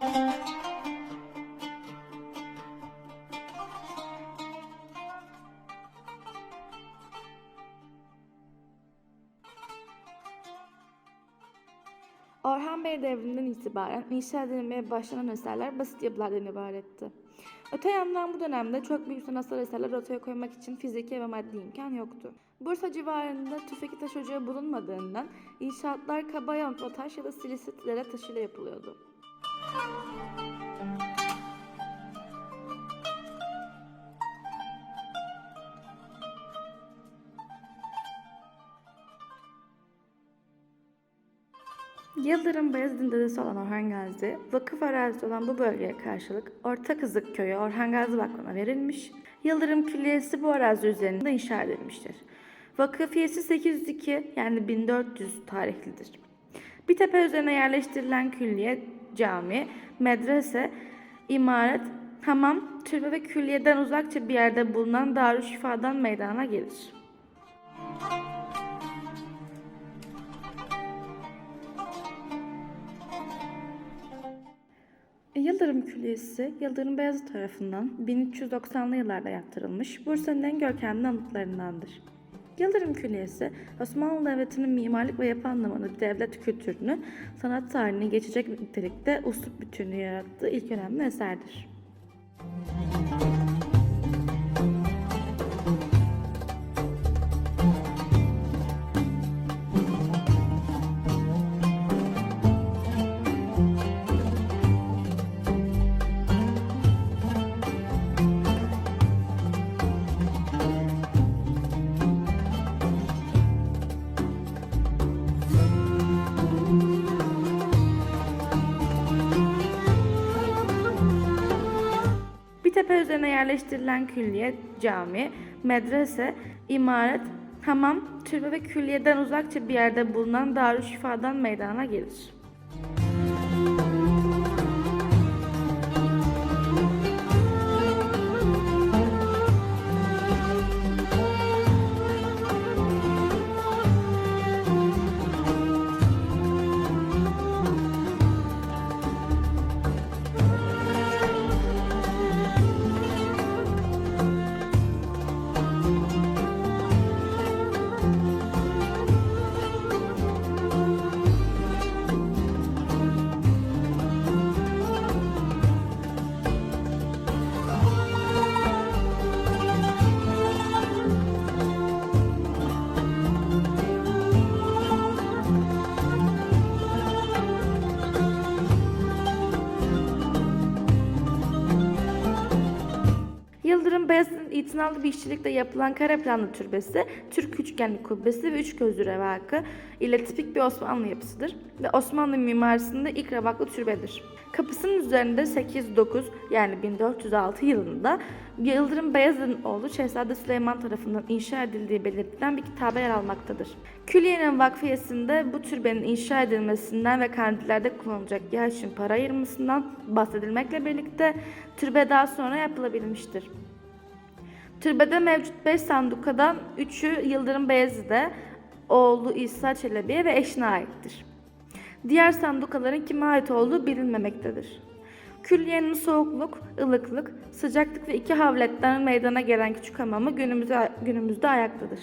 Orhan Bey devrinden itibaren inşa edilmeye başlanan eserler basit yapılardan ibaretti. Öte yandan bu dönemde çok büyük sanatsal eserler ortaya koymak için fiziki ve maddi imkan yoktu. Bursa civarında tüfekli taş ocağı bulunmadığından inşaatlar kaba yontma taş ya da silisitlere taşıyla yapılıyordu. Yıldırım Beyazıt'ın dedesi olan Orhan Gazi, vakıf arazisi olan bu bölgeye karşılık Orta Kızık Köyü Orhan Gazi Vakfı'na verilmiş, Yıldırım Külliyesi bu arazi üzerinde inşa edilmiştir. Vakıfiyesi 802 yani 1400 tarihlidir. Bir tepe üzerine yerleştirilen külliye, cami, medrese, imaret, hamam, türbe ve külliyeden uzakça bir yerde bulunan Darüşşifa'dan meydana gelir. Yıldırım Külliyesi, Yıldırım Beyazıt tarafından 1390'lı yıllarda yaptırılmış Bursa'nın en görkemli anıtlarındandır. Yıldırım Külliyesi, Osmanlı Devleti'nin mimarlık ve yapı anlamında devlet kültürünü, sanat tarihini geçecek nitelikte uslup bütünlüğü yarattığı ilk önemli eserdir. Bir tepe üzerine yerleştirilen külliye, cami, medrese, imaret, hamam, türbe ve külliyeden uzakça bir yerde bulunan Darüşşifa'dan meydana gelir. Yıldırım Beyazıt'ın itinalı bir işçilikle yapılan kare planlı türbesi, Türk üçgenli kubbesi ve üç gözlü revakı ile tipik bir Osmanlı yapısıdır ve Osmanlı mimarisinde ilk revaklı türbedir. Kapısının üzerinde 809 yani 1406 yılında Yıldırım Beyazıt'ın oğlu Şehzade Süleyman tarafından inşa edildiği belirtilen bir kitabe yer almaktadır. Külliye'nin vakfiyesinde bu türbenin inşa edilmesinden ve kandillerde kullanılacak yağ için para ayırmasından bahsedilmekle birlikte türbe daha sonra yapılabilmiştir. Türbede mevcut 5 sandukadan 3'ü Yıldırım Beyazıt'a, oğlu İsa Çelebi'ye ve eşine aittir. Diğer sandukaların kime ait olduğu bilinmemektedir. Külliyenin soğukluk, ılıklık, sıcaklık ve iki havletten meydana gelen küçük hamamı günümüzde, günümüzde ayaktadır.